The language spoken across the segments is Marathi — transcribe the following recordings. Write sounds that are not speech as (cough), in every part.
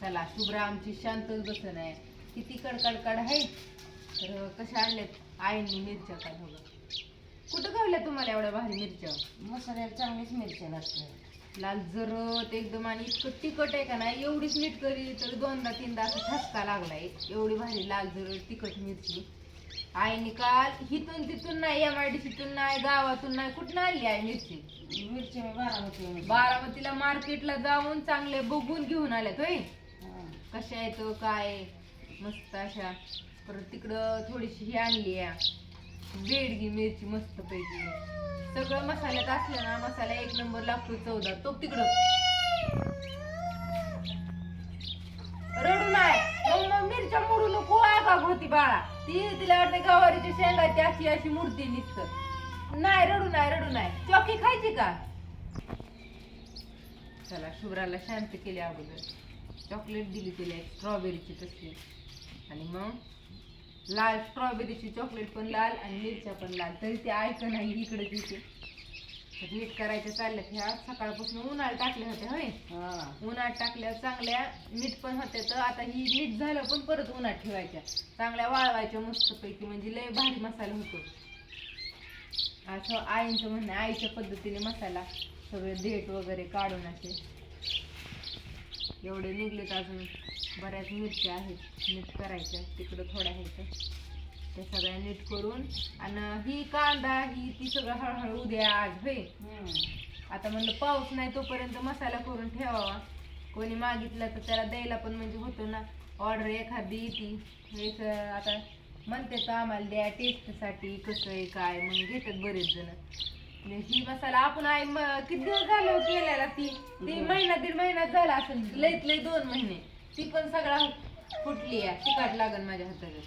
चला शुभ्रा आमची शांतच बसन आहे. किती कडकडकड आहे? तर कशा आणल्यात? आईंनी मिरच्या काय बघा कुठं गावल्या तुम्हाला एवढ्या भारी मिरच्या? मसाल्याला चांगलीच मिरच्या लागते. लाल जरत एकदम आणि इतकं तिखट आहे का नाही? एवढीच मीठ करी तर दोनदा तीनदा असं ठसका लागलाय. एवढी भारी लाल जरत तिखट मिरची. आईने काल हिथून तिथून नाही एम आय डी सीतून नाही गावातून नाही कुठं आणली आहे मिरची? मिरची बारामती बारामतीला मार्केटला जाऊन चांगले बघून घेऊन आल्यात होय. कशा येतो काय मस्त अशा. परत तिकडं थोडीशी ही आणली आहे. बेडगी मिरची मस्त पैकी सगळं मसाल्यात असलं ना मसाला एक नंबर लागतो चौदा. तो तिकडं. रडू नाही मग मग मिरच्या मोडू नको आगाग होती बाळा? ती तिला वाटते गवारीच्या शेंगाची अशी अशी मूर्ती निघत नाही रडू नाही रडू नाही चॉकी खायची का? चला शुभ्राला शांत केली अगोदर. चॉकलेट दिली तिला एक स्ट्रॉबेरीची तसली. आणि मग लाल स्ट्रॉबेरीची चॉकलेट पण लाल आणि मिरच्या पण लाल. तरी ते ऐक नाही इकडे तिथे. तर नीट करायच्या चालल्यात. ह्या सकाळपासून उन्हाळ्यात टाकल्या होत्या होय? हा. उन्हात टाकल्या चांगल्या मीठ पण होत्या. तर आता ही मीठ झालं पण परत उन्हात ठेवायच्या. चांगल्या वाळवायच्या मस्तपैकी. म्हणजे लय भारी मसाला होतो. असं आईंचं म्हणणं आईच्या पद्धतीने मसाला सगळे देठ वगैरे काढून असे. एवढे निघलेत अजून. बऱ्याच मिरच्या आहेत नीट करायच्या. तिकडं थोड्या आहेत. त्या सगळ्या नीट करून. आणि ही कांदा ही ती सगळं हळूहळू उद्या आज होय. आता म्हणलं पाऊस नाही तोपर्यंत मसाला करून ठेवावा. कोणी मागितलं तर त्याला द्यायला पण म्हणजे होतो ना. ऑर्डर एखादी येते. एक आता म्हणते तर आम्हाला द्या टेस्टसाठी कसं आहे काय मग घेतात बरेच जण. ही मसाला आपण आई म- किती दिवस झालं केलेला ती. ती महिना दीड महिना झाला असेल. लईत लई दोन महिने. ती पण सगळा फुटली आहे. तिखट लागन माझ्या हाताला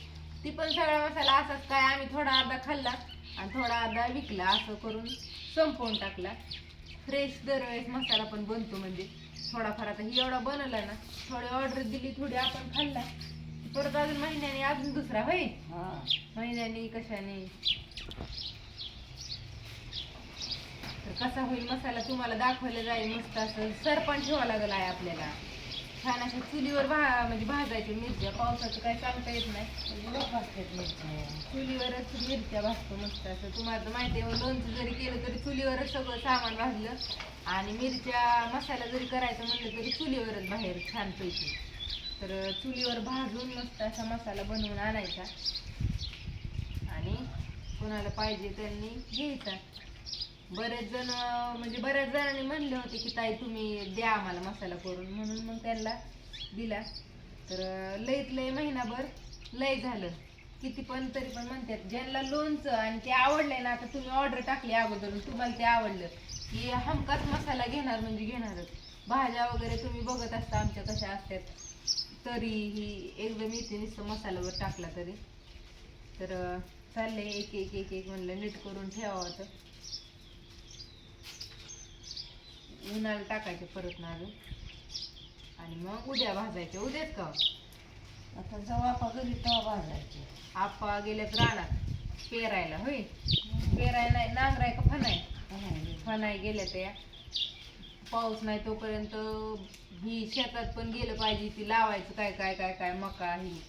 ती पण सगळा मसाला असाच काय आम्ही थोडा अर्धा खाल्ला आणि थोडा अर्धा विकला असं करून संपवून टाकला. फ्रेश दरवेळेस मसाला पण बनतो म्हणजे. थोडाफार आता ही एवढा बनवला ना थोडी ऑर्डर दिली थोडी आपण खाल्ला. परत अजून महिन्याने अजून दुसरा होय हा. महिन्याने कशाने? कसा होईल मसाला तुम्हाला दाखवला जाईल मस्त असं. सरपण ठेवा लागला आहे आपल्याला. छान अशा चुलीवर भा म्हणजे भाजायच्या मिरच्या. पावसाचं काय सांगता येत नाही. म्हणजे मिरच्या. चुलीवरच मिरच्या भाजतो मस्त असं. तुम्हाला तर माहिती आहे लोणचं जरी केलं तरी चुलीवरच सगळं सामान भाजलं. आणि मिरच्या मसाला जरी करायचं म्हणलं तरी चुलीवरच बाहेर छानपैकी. तर चुलीवर भाजून मस्त असा मसाला बनवून आणायचा. आणि कोणाला पाहिजे त्यांनी घ्यायचा. बरेच जण म्हणजे बऱ्याच जणांनी म्हणले होते की ताई तुम्ही द्या आम्हाला मसाला करून. म्हणून मग त्यांना दिला. तर लईत लय महिनाभर लय झालं. किती पण तरी पण म्हणतात ज्यांना लोणचं आणि ते आवडलंय ना आता तुम्ही ऑर्डर टाकली अगोदर तुम्हाला ते आवडलं. की हमकाच मसाला घेणार म्हणजे घेणारच. भाज्या वगैरे तुम्ही बघत असता आमच्या कशा असतात तरी ही एकदम येते नुसतं मसाल्यावर टाकला तरी. तर चाललंय एक एक एक एक म्हणलं नीट करून ठेवावं तर उन्हाळा टाकायचे परत ना अजून आणि मग उद्या भाजायचे. उद्याच का? आता जेव्हा आपण घरी तेव्हा भाजायचे. आपा गेल्यात रानात पेरायला होय? पेराय नाही नांगराय का फनाय. फनाय गेल्या त्या. पाऊस नाही तोपर्यंत ही शेतात पण गेलं पाहिजे ती लावायचं काय काय काय काय मका ही.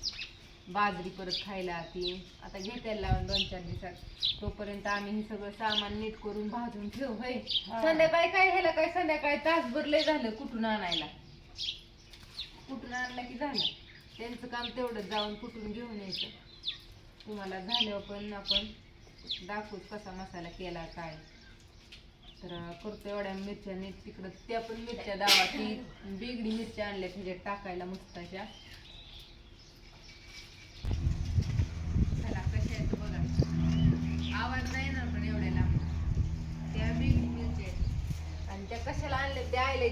बाजरी परत खायला ती आता घेत्याला लावून दोन चार दिवसात. तोपर्यंत आम्ही हे सगळं सामान नीट करून भाजून ठेवू होय? हा. संध्याकाळी काय ह्याला काय? संध्याकाळी तासभर लय झालं कुठून आणायला. कुठून आणलं की झालं. त्यांचं काम तेवढं जाऊन कुठून घेऊन यायचं. तुम्हाला झाल्यावर पण आपण दाखवूच कसा मसाला केला काय. तर करतो एवढ्या मिरच्या नीट तिकडं. त्या पण मिरच्या दावा ती बेगडी मिरच्या आणल्या त्याच्यात टाकायला मस्त अशा चला कशा आहेत बघा आवाज नाही ना पण एवढ्या लांब त्या बेगडी मिरच्या आहेत आणि त्या कशाला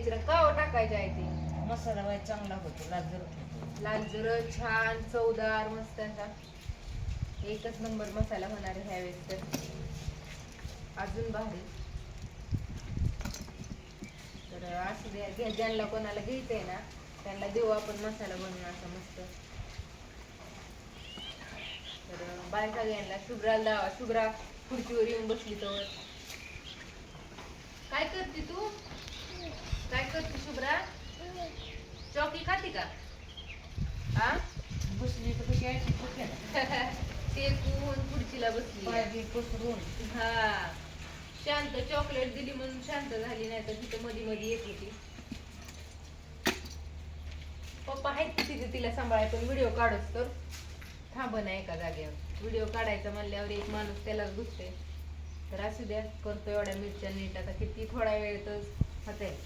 आयला इकडं काव टाकायच्या आहे ते. मसाला वाईट चांगला होतो लाजर होतो. लाल जर छान चवदार मस्त असा. एकच नंबर मसाला होणार आहे ह्यावेळेस तर. अजून भारी. तर असं द्या घ्या ज्यांना कोणाला घ्यायचंय ना त्यांना देऊ आपण मसाला बनवून असा मस्त. तर बाय सगळ्यांना शुभ्राला शुभ्रा खुर्चीवर येऊन बसली तर काय करते तू? काय करते शुभ्रा? चॉकी खाते का? हा बसली तर कशी आहे? केला टेकून (laughs) खुर्चीला बसली? पसरून. हा. शांत चॉकलेट दिली म्हणून शांत झाली नाही तर तिथे मध्ये मध्ये येत होती. पप्पा आहेत की तिथे तिला सांभाळाय पण व्हिडिओ काढूच तर. थांब ना एका जागेवर. व्हिडिओ काढायचा म्हणल्यावर एक माणूस त्यालाच घुसते तर असू द्या करतो एवढ्या मिरच्या नीट. आता किती थोडा वेळ तर होते